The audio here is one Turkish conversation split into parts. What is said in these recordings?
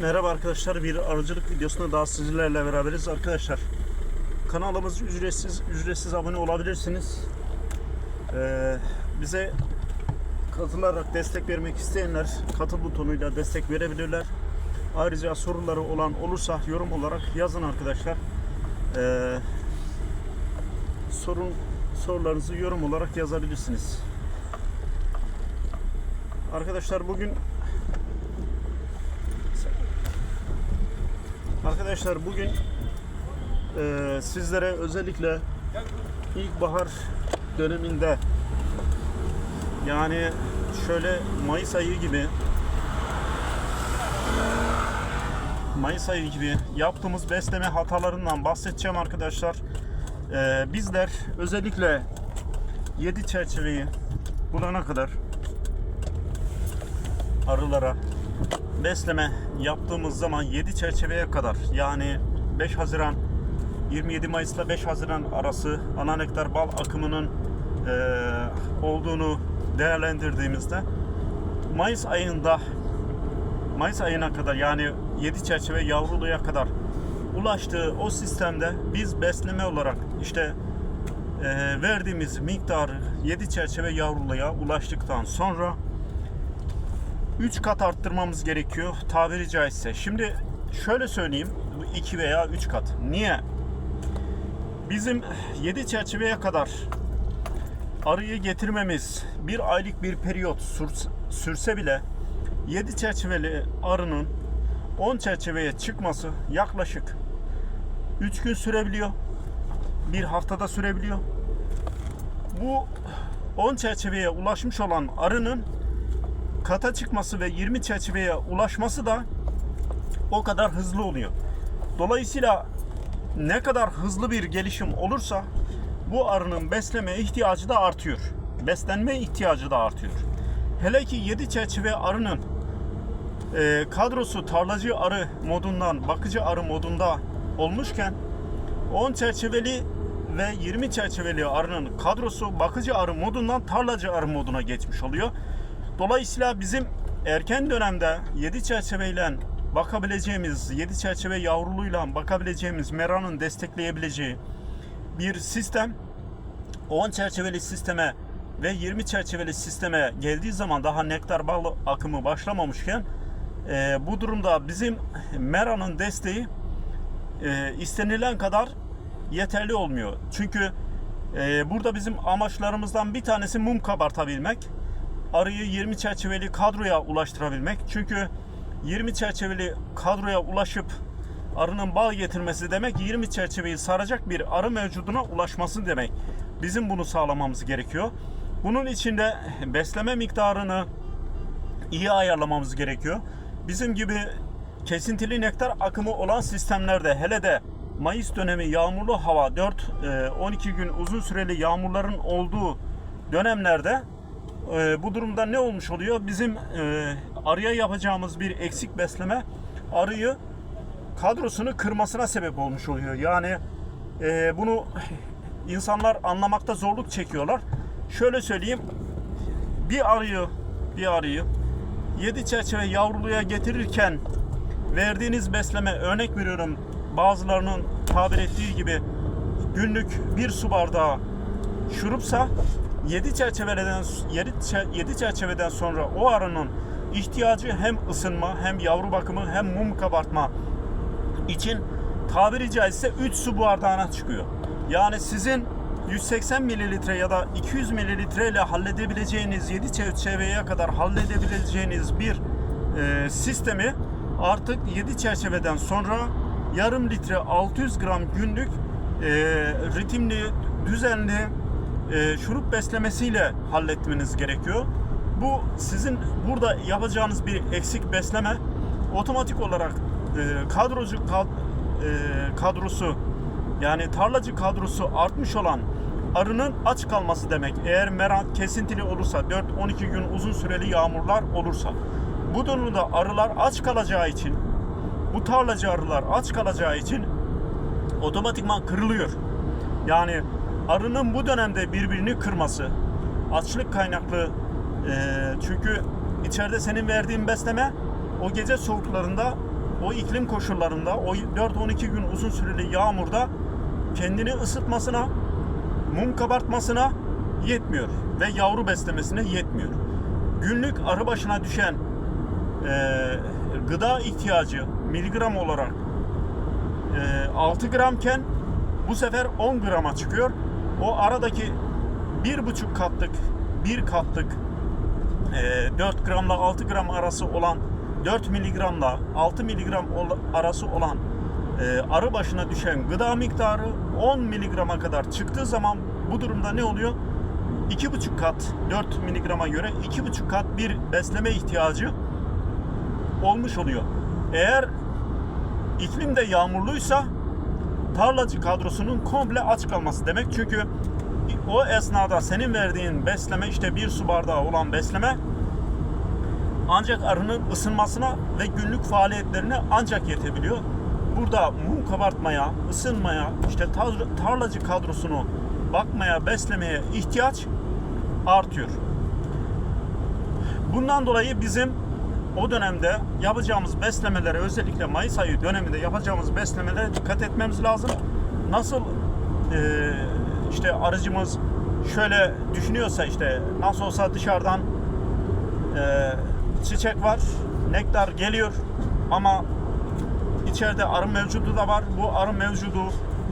Merhaba arkadaşlar, bir arıcılık videosunda daha sizlerle beraberiz arkadaşlar. Kanalımız ücretsiz, ücretsiz abone olabilirsiniz. Ee, bize katılarak destek vermek isteyenler katıl butonuyla destek verebilirler. Ayrıca soruları olan olursa yorum olarak yazın arkadaşlar. Ee, sorun sorularınızı yorum olarak yazabilirsiniz. Arkadaşlar bugün Arkadaşlar bugün eee, sizlere özellikle ilkbahar döneminde yani şöyle Mayıs ayı gibi Mayıs ayı gibi yaptığımız besleme hatalarından bahsedeceğim arkadaşlar. Eee, bizler özellikle 7 çerçeveyi bulana kadar arılara besleme yaptığımız zaman 7 çerçeveye kadar yani 5 Haziran 27 Mayıs ile 5 Haziran arası ana nektar bal akımının eee, olduğunu değerlendirdiğimizde Mayıs ayında Mayıs ayına kadar yani 7 çerçeve yavruluğa kadar ulaştığı o sistemde biz besleme olarak işte eee, verdiğimiz miktarı 7 çerçeve yavruluğa ulaştıktan sonra 3 kat arttırmamız gerekiyor tabiri caizse. Şimdi şöyle söyleyeyim. Bu 2 veya 3 kat. Niye? Bizim 7 çerçeveye kadar arıyı getirmemiz bir aylık bir periyot sür- sürse bile 7 çerçeveli arının 10 çerçeveye çıkması yaklaşık 3 gün sürebiliyor. Bir haftada sürebiliyor. Bu 10 çerçeveye ulaşmış olan arının kata çıkması ve 20 çerçeveye ulaşması da o kadar hızlı oluyor. Dolayısıyla ne kadar hızlı bir gelişim olursa bu arının besleme ihtiyacı da artıyor. Beslenme ihtiyacı da artıyor. Hele ki 7 çerçeve arının e, kadrosu tarlacı arı modundan bakıcı arı modunda olmuşken 10 çerçeveli ve 20 çerçeveli arının kadrosu bakıcı arı modundan tarlacı arı moduna geçmiş oluyor. Dolayısıyla bizim erken dönemde 7 çerçeveyle bakabileceğimiz, 7 çerçeve yavruluyla bakabileceğimiz meranın destekleyebileceği bir sistem 10 çerçeveli sisteme ve 20 çerçeveli sisteme geldiği zaman daha nektar bal akımı başlamamışken e, bu durumda bizim meranın desteği e, istenilen kadar yeterli olmuyor. Çünkü e, burada bizim amaçlarımızdan bir tanesi mum kabartabilmek arıyı 20 çerçeveli kadroya ulaştırabilmek. Çünkü 20 çerçeveli kadroya ulaşıp arının bal getirmesi demek 20 çerçeveyi saracak bir arı mevcuduna ulaşması demek. Bizim bunu sağlamamız gerekiyor. Bunun için de besleme miktarını iyi ayarlamamız gerekiyor. Bizim gibi kesintili nektar akımı olan sistemlerde hele de Mayıs dönemi yağmurlu hava 4-12 gün uzun süreli yağmurların olduğu dönemlerde e, bu durumda ne olmuş oluyor? Bizim e, arıya yapacağımız bir eksik besleme arıyı kadrosunu kırmasına sebep olmuş oluyor. Yani e, bunu insanlar anlamakta zorluk çekiyorlar. Şöyle söyleyeyim. Bir arıyı bir arıyı 7 çerçeve yavruluğa getirirken verdiğiniz besleme örnek veriyorum bazılarının tabir ettiği gibi günlük bir su bardağı şurupsa 7 çerçeveden 7 çerçeveden sonra o arının ihtiyacı hem ısınma hem yavru bakımı hem mum kabartma için tabiri caizse 3 su bardağına çıkıyor. Yani sizin 180 mililitre ya da 200 mililitre ile halledebileceğiniz 7 çerçeveye kadar halledebileceğiniz bir e, sistemi artık 7 çerçeveden sonra yarım litre 600 gram günlük e, ritimli, düzenli e, şurup beslemesiyle halletmeniz gerekiyor. Bu sizin burada yapacağınız bir eksik besleme otomatik olarak e, kadrocu kad, e, kadrosu yani tarlacı kadrosu artmış olan arının aç kalması demek. Eğer merak kesintili olursa 4-12 gün uzun süreli yağmurlar olursa bu durumda arılar aç kalacağı için bu tarlacı arılar aç kalacağı için otomatikman kırılıyor. Yani arının bu dönemde birbirini kırması açlık kaynaklı e, çünkü içeride senin verdiğin besleme o gece soğuklarında o iklim koşullarında o 4-12 gün uzun süreli yağmurda kendini ısıtmasına, mum kabartmasına yetmiyor ve yavru beslemesine yetmiyor. Günlük arı başına düşen e, gıda ihtiyacı miligram olarak e, 6 gramken bu sefer 10 grama çıkıyor. O aradaki bir buçuk katlık, bir katlık e, 4 gramla 6 gram arası olan 4 miligramla 6 miligram arası olan e, arı başına düşen gıda miktarı 10 miligrama kadar çıktığı zaman bu durumda ne oluyor? 2,5 kat 4 miligrama göre 2,5 kat bir besleme ihtiyacı olmuş oluyor. Eğer iklim de yağmurluysa tarlacı kadrosunun komple aç kalması demek. Çünkü o esnada senin verdiğin besleme işte bir su bardağı olan besleme ancak arının ısınmasına ve günlük faaliyetlerine ancak yetebiliyor. Burada mum kabartmaya, ısınmaya, işte tar- tarlacı kadrosunu bakmaya, beslemeye ihtiyaç artıyor. Bundan dolayı bizim o dönemde yapacağımız beslemelere özellikle Mayıs ayı döneminde yapacağımız beslemelere dikkat etmemiz lazım. Nasıl e, işte arıcımız şöyle düşünüyorsa işte nasıl olsa dışarıdan e, çiçek var, nektar geliyor ama içeride arı mevcudu da var. Bu arı mevcudu,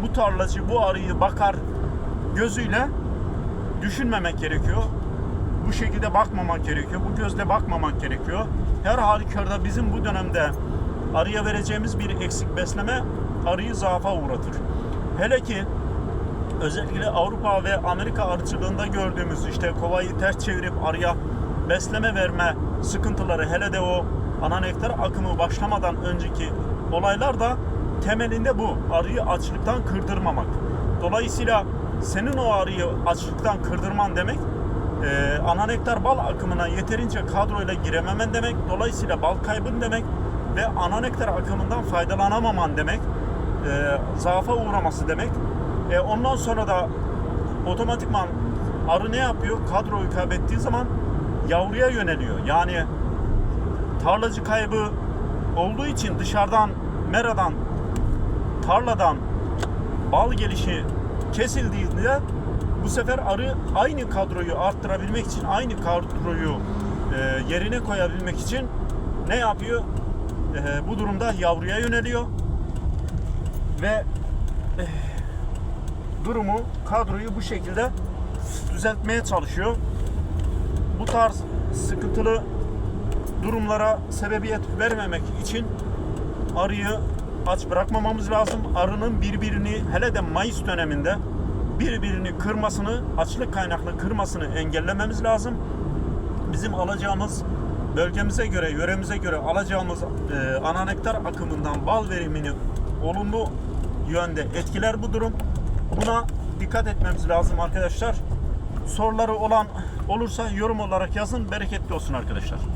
bu tarlacı bu arıyı bakar gözüyle düşünmemek gerekiyor. Bu şekilde bakmamak gerekiyor. Bu gözle bakmamak gerekiyor. Her halükarda bizim bu dönemde arıya vereceğimiz bir eksik besleme arıyı zaafa uğratır. Hele ki özellikle Avrupa ve Amerika arıcılığında gördüğümüz işte kovayı ters çevirip arıya besleme verme sıkıntıları hele de o ana nektar akımı başlamadan önceki olaylar da temelinde bu. Arıyı açlıktan kırdırmamak. Dolayısıyla senin o arıyı açlıktan kırdırman demek e, ana nektar bal akımına yeterince kadroyla girememen demek. Dolayısıyla bal kaybın demek ve ana nektar akımından faydalanamaman demek. E, zaafa uğraması demek. E, ondan sonra da otomatikman arı ne yapıyor? Kadroyu kaybettiği zaman yavruya yöneliyor. Yani tarlacı kaybı olduğu için dışarıdan meradan tarladan bal gelişi kesildiğinde bu sefer arı aynı kadroyu arttırabilmek için aynı kadroyu e, yerine koyabilmek için ne yapıyor? E, bu durumda yavruya yöneliyor ve e, durumu kadroyu bu şekilde düzeltmeye çalışıyor. Bu tarz sıkıntılı durumlara sebebiyet vermemek için arıyı aç bırakmamamız lazım. Arının birbirini hele de Mayıs döneminde birbirini kırmasını, açlık kaynaklı kırmasını engellememiz lazım. Bizim alacağımız bölgemize göre, yöremize göre alacağımız e, ana nektar akımından bal verimini olumlu yönde etkiler bu durum. Buna dikkat etmemiz lazım arkadaşlar. Soruları olan olursa yorum olarak yazın. Bereketli olsun arkadaşlar.